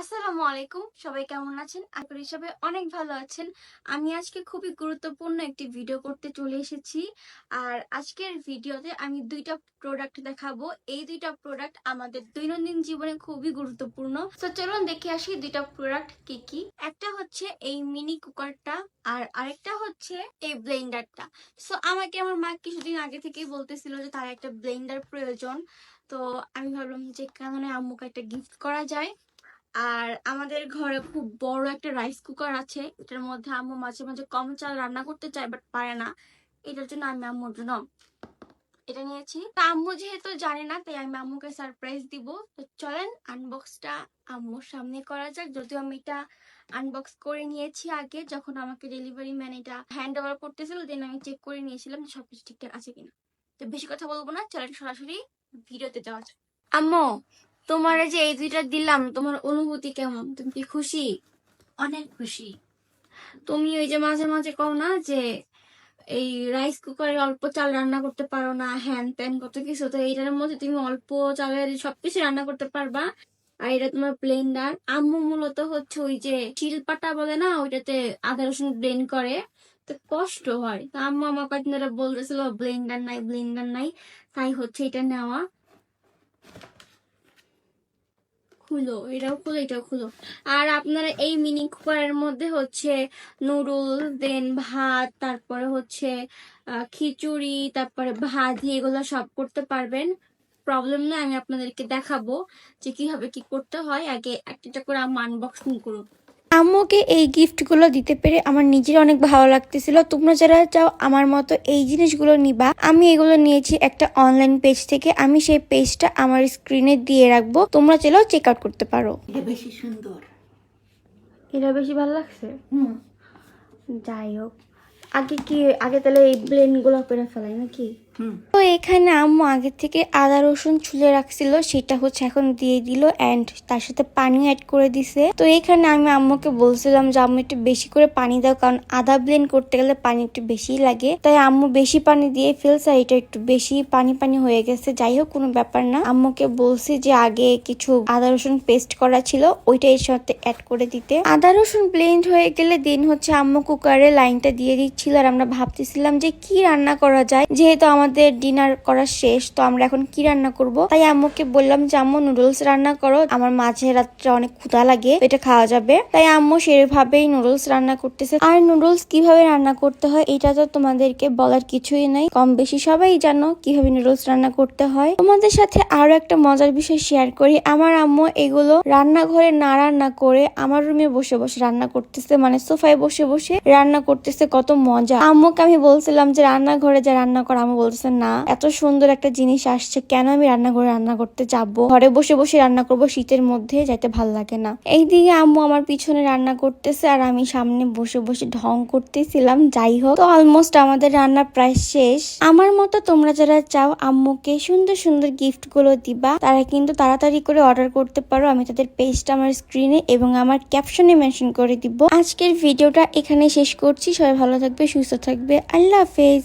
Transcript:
আসসালামু আলাইকুম। সবাই কেমন আছেন? আশা করি সবাই অনেক ভালো আছেন। আমি আজকে খুবই গুরুত্বপূর্ণ একটি ভিডিও করতে চলে এসেছি। আর আজকের ভিডিওতে আমি দুইটা প্রোডাক্ট দেখাবো। এই দুইটা প্রোডাক্ট আমাদের দৈনন্দিন জীবনে খুবই গুরুত্বপূর্ণ। তো চলুন দেখে আসি দুইটা প্রোডাক্ট কি কি। একটা হচ্ছে এই মিনি কুকারটা আর আরেকটা হচ্ছে এই ব্লেন্ডারটা সো আমাকে আমার মা কিছুদিন আগে থেকেই বলতেছিল যে তার একটা ব্লেন্ডার প্রয়োজন। তো আমি ভাবলাম যে না আম্মুকে একটা গিফট করা যায়। আর আমাদের ঘরে খুব বড় একটা রাইস কুকার আছে। এটার মধ্যে আম্মু মাঝে মাঝে কম চাল রান্না করতে চায় বাট পারে না। এটার জন্য আমি আম্মুর জন্য এটা নিয়েছি। তা আম্মু যেহেতু জানে না, তাই আমি আম্মুকে সারপ্রাইজ দিব। তো চলেন আনবক্সটা আম্মুর সামনে করা যাক। যদিও আমি এটা আনবক্স করে নিয়েছি আগে, যখন আমাকে ডেলিভারি ম্যান এটা হ্যান্ড ওভার করতেছিল দেন আমি চেক করে নিয়েছিলাম যে সবকিছু ঠিকঠাক আছে কিনা। তো বেশি কথা বলব না, চলেন সরাসরি ভিডিওতে যাওয়া যাক। আম্মু তোমার যে এই দুইটা দিলাম তোমার অনুভূতি কেমন? তুমি কি খুশি? অনেক খুশি। তুমি ওই যে মাঝে মাঝে কও না যে এই রাইস কুকারে অল্প চাল রান্না করতে পারো না হ্যান ত্যান কত কিছু তো এইটার মধ্যে তুমি অল্প চালের সবকিছু রান্না করতে পারবা। আর এটা তোমার ব্লেন্ডার। আম্মু মূলত হচ্ছে ওই যে শিলপাটা বলে না ওইটাতে আদা রসুন ব্লেন্ড করে। তো কষ্ট হয়। তো আম্মু আমার কয়েকদিন ধরে বলতেছিল ব্লেন্ডার নাই ব্লেন্ডার নাই। তাই হচ্ছে এটা নেওয়া। খুলো, এটাও খুলো এটাও খুলো। আর আপনারা এই মিনি কুকারের মধ্যে হচ্ছে নুডলস, দেন ভাত, তারপরে হচ্ছে খিচুড়ি, তারপরে ভাজি এগুলো সব করতে পারবেন। প্রবলেম না, আমি আপনাদেরকে দেখাবো যে কীভাবে কি করতে হয়। আগে একটা করে আমি আনবক্সিং করুন। আম্মুকে এই গিফটগুলো দিতে পেরে আমার নিজের অনেক ভালো লাগতেছিল। তোমরা যারা চাও আমার মতো এই জিনিসগুলো নিবা আমি এগুলো নিয়েছি একটা অনলাইন পেজ থেকে। আমি সেই পেজটা আমার স্ক্রিনে দিয়ে রাখব। তোমরা চাইলেও চেক আউট করতে পারো। এটা বেশি সুন্দর। এটা বেশি ভালো লাগছে? যাই হোক। আগে কি আগে তাহলে এই ব্লেন্ডগুলো করে ফেলাই নাকি? তো এখানে আম্মু আগে থেকে আদা, রসুন ছুলে রাখছিল, সেটা হচ্ছে এখন দিয়ে দিল অ্যান্ড তার সাথে পানি অ্যাড করে দিছে। তো এখানে আমি আম্মুকে বলছিলাম যে, আম্মু একটু বেশি করে পানি দাও, কারণ আদা ব্লেন্ড করতে গেলে পানি একটু বেশি লাগে। তাই আম্মু বেশি পানি দিয়ে ফেলছে এটা একটু বেশি পানি পানি হয়ে গেছে। যাই হোক, কোনো ব্যাপার না। আম্মুকে বলছি যে, আগে কিছু আদা, রসুন পেস্ট করা ছিল, ওইটা এর সাথে অ্যাড করে দিতে। আদা, রসুন ব্লেন্ড হয়ে গেলে দিন হচ্ছে আম্মু কুকারে লাইনটা দিয়ে দিচ্ছিল, আর আমরা ভাবতেছিলাম যে, কি রান্না করা যায়? যেহেতু আমাদের ডিনার করা শেষ, তো আমরা এখন কি রান্না করব? তাই আম্মুকে বললাম যে, আম্মু নুডলস রান্না করো। আমার মাঝে রাত্রে অনেক ক্ষুধা লাগে এটা খাওয়া যাবে। তাই আম্মু সেভাবেই নুডলস রান্না করতেছে। আর নুডলস কীভাবে রান্না করতে হয়, এটা তো তোমাদেরকে বলার কিছুই নাই। কম বেশি সবাই জানো কীভাবে নুডলস রান্না করতে হয়। তোমাদের সাথে আরও একটা মজার বিষয় শেয়ার করি। আমার আম্মু এগুলো রান্নাঘরে না রান্না করে আমার রুমে বসে বসে রান্না করতেছে মানে সোফায় বসে বসে রান্না করতেছে, কত মজা। আম্মুকে আমি বলছিলাম যে, রান্নাঘরে যা রান্না করা, আম্মু বলতেছে না, এত সুন্দর একটা জিনিস আসছে, কেন আমি রান্নাঘরে রান্না করতে যাব? ঘরে বসে বসে রান্না করব শীতের মধ্যে, যাইতে ভালো লাগে না। এইদিকে আম্মু আমার পিছনে রান্না করতেছে আর আমি সামনে বসে বসে ঢং করতেছিলাম, যাই হোক। তো অলমোস্ট আমাদের রান্না প্রায় শেষ। আমার মতো তোমরা যারা চাও আম্মুকে সুন্দর সুন্দর গিফটগুলো দিবা, তারা কিন্তু তাড়াতাড়ি করে অর্ডার করতে পারো। আমি তাদের পেজটা আমার স্ক্রিনে এবং আমার ক্যাপশনে মেনশন করে দিব। আজকের ভিডিওটা এখানে শেষ করছি। সবাই ভালো থাকবে, সুস্থ থাকবে। আল্লাহ হাফেজ।